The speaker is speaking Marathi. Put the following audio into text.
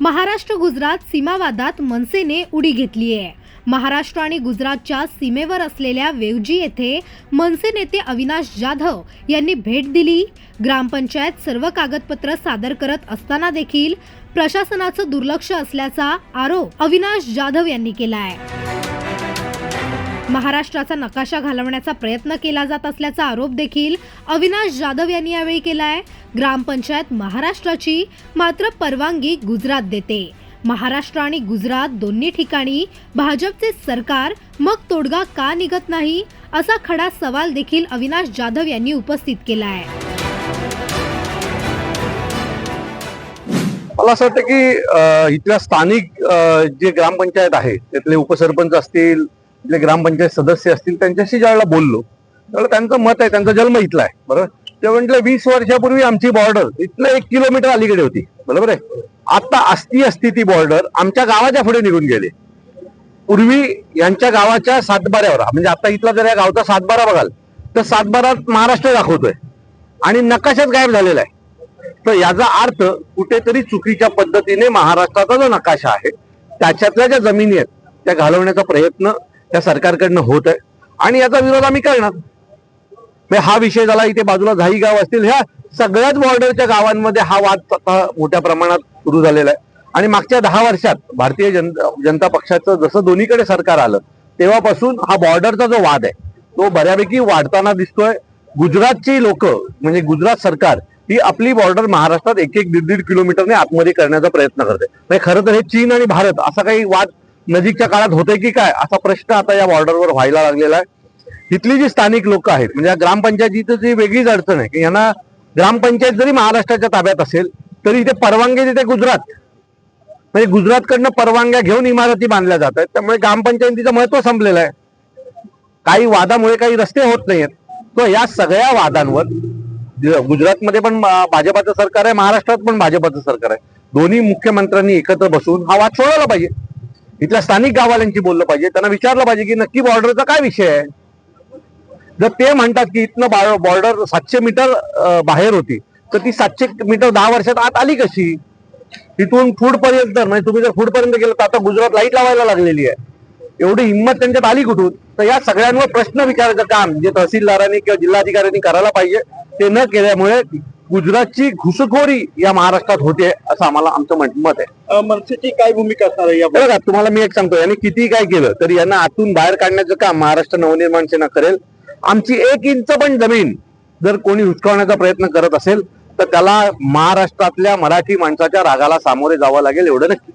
महाराष्ट्र गुजरात सीमावादात मनसेने उडी घेतली आहे. महाराष्ट्र आणि गुजरातच्या सीमेवर असलेल्या वेवजी येथे मनसे नेते अविनाश जाधव यांनी भेट दिली. ग्रामपंचायत सर्व कागदपत्र सादर करत असताना देखील प्रशासनाचं दुर्लक्ष असल्याचा आरोप अविनाश जाधव यांनी केला आहे. महाराष्ट्राचा नकाशा घालवण्याचा प्रयत्न केला जात असल्याचा आरोप देखील अविनाश जाधव यांनी यावेळी केलाय. ग्रामपंचायत महाराष्ट्राची मात्र परवानगी गुजरात देते. महाराष्ट्र आणि गुजरात दोन्ही ठिकाणी भाजपचे सरकार मग तोडगा का निघत नाही असा खडा सवाल देखील अविनाश जाधव यांनी उपस्थित केला आहे मला असं वाटतं की इथल्या स्थानिक जे ग्रामपंचायत आहे त्यातले उपसरपंच असतील इथले ग्रामपंचायत सदस्य असतील त्यांच्याशी ज्यावेळेला बोललो त्यावेळेला त्यांचं मत आहे त्यांचा जन्म इथला आहे बरोबर? ते म्हटलं वीस वर्षापूर्वी आमची बॉर्डर इथलं एक किलोमीटर अलीकडे होती बरोबर आहे? आता असती असती ती बॉर्डर आमच्या गावाच्या पुढे निघून गेली. पूर्वी यांच्या गावाच्या सातबाऱ्यावर म्हणजे आता इथला जर या गावचा सातबारा बघाल तर सातबारात महाराष्ट्र दाखवतोय आणि नकाशाच गायब झालेला आहे. तर याचा अर्थ कुठेतरी चुकीच्या पद्धतीने महाराष्ट्राचा जो नकाशा आहे त्याच्यातल्या ज्या जमिनी आहेत त्या घालवण्याचा प्रयत्न त्या सरकारकडनं होत आहे. आणि याचा विरोध आम्ही करणार. म्हणजे हा विषय झाला इथे बाजूला झाई गाव असतील ह्या सगळ्याच बॉर्डरच्या गावांमध्ये हा वाद आता मोठ्या प्रमाणात सुरू झालेला आहे. आणि मागच्या दहा वर्षात भारतीय जनता जनता पक्षाचं जसं दोन्हीकडे सरकार आलं तेव्हापासून हा बॉर्डरचा जो वाद आहे तो बऱ्यापैकी वाढताना दिसतोय. गुजरातची लोक म्हणजे गुजरात सरकार ही आपली बॉर्डर महाराष्ट्रात एक एक दीड दीड किलोमीटरने आतमध्ये करण्याचा प्रयत्न करते. म्हणजे खरं तर हे चीन आणि भारत असा काही वाद नजीकच्या काळात होते की काय? असा प्रश्न आता या बॉर्डरवर व्हायला लागलेला आहे. इथली जी स्थानिक लोक आहेत म्हणजे ग्रामपंचायतीचं जी वेगळीच अडचण आहे की यांना ग्रामपंचायत जरी महाराष्ट्राच्या ताब्यात असेल तरी इथे परवानगी देते गुजरात. म्हणजे गुजरातकडनं परवानग्या घेऊन इमारती बांधल्या जात आहेत त्यामुळे ग्रामपंचायतीचं महत्त्व संपलेलं आहे. काही वादामुळे काही रस्ते होत नाहीयेत. तो या सगळ्या वादांवर गुजरातमध्ये पण भाजपाचं सरकार आहे महाराष्ट्रात पण भाजपाचं सरकार आहे. दोन्ही मुख्यमंत्र्यांनी एकत्र बसून हा वाद सोडवला पाहिजे. इथल्या स्थानिक गावाल्यांची बोललं पाहिजे. त्यांना विचारलं पाहिजे की नक्की बॉर्डरचा काय विषय आहे? जर ते म्हणतात की इथनं बॉर्डर सातशे मीटर बाहेर होती तर ती सातशे मीटर दहा वर्षात आत आली कशी? तिथून फूड पर्यंत म्हणजे तुम्ही जर फूड पर्यंत गेलं तर आता गुजरात लाइट लावायला लागलेली आहे. एवढी हिंमत त्यांच्यात आली कुठून? तर या सगळ्यांवर प्रश्न विचारायचं काम जे तहसीलदारांनी किंवा जिल्हाधिकाऱ्यांनी करायला पाहिजे ते न केल्यामुळे गुजरातची घुसखोरी या महाराष्ट्रात होते असं आम्हाला आमचं मत आहे. मनसेची काय भूमिका असणार आहे बघा तुम्हाला मी एक सांगतो यांनी किती काय केलं तरी यांना आतून बाहेर काढण्याचं काम महाराष्ट्र नवनिर्माण सेना करेल. आमची एक इंच पण जमीन जर कोणी हुसकावण्याचा प्रयत्न करत असेल तर त्याला महाराष्ट्रातल्या मराठी माणसाच्या रागाला सामोरे जावं लागेल एवढं नक्की